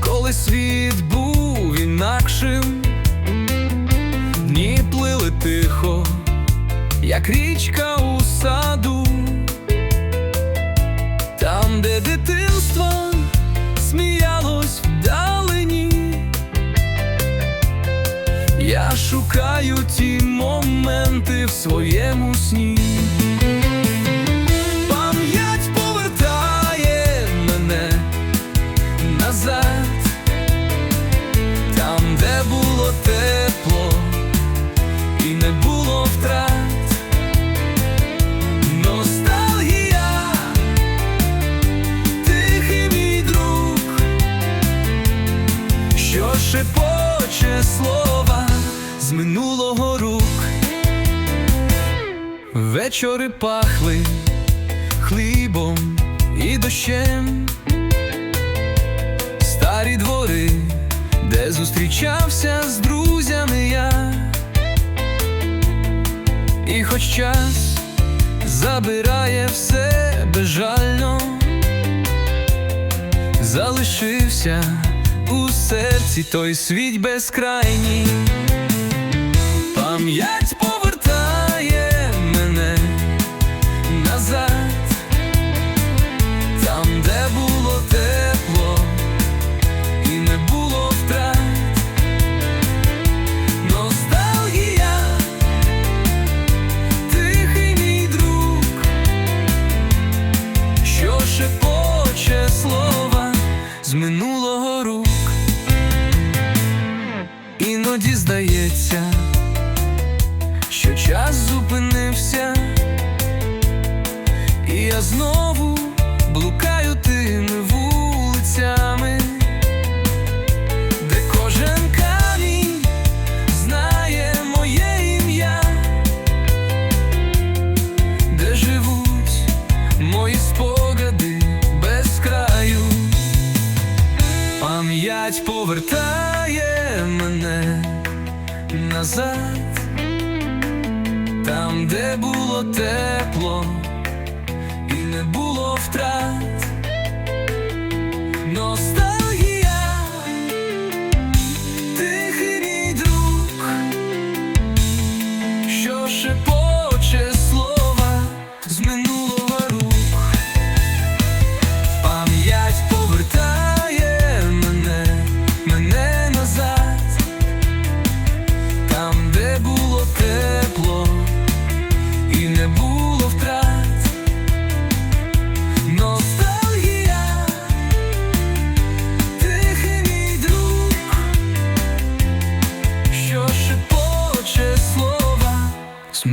коли світ був інакшим, дні плили тихо, як річка у саду, там, де дитинство сміялось вдалині, я шукаю ті моменти в своєму сні. Слова з минулого рук. Вечори пахли хлібом і дощем, старі двори, де зустрічався з друзями я, і хоч час забирає все безжально, залишився у серці той світ безкрайній. Пам'ять повертає мене назад, там, де було тепло і не було втрат. Ностальгія, тихий мій друг, що шепоче слова з минулого Іноді здається, що час зупинився, і я знову блукаю Пам'ять повертає мене назад, там, де було тепло і не було втрат. Ностальгія, тихий мій друг, що шепоче що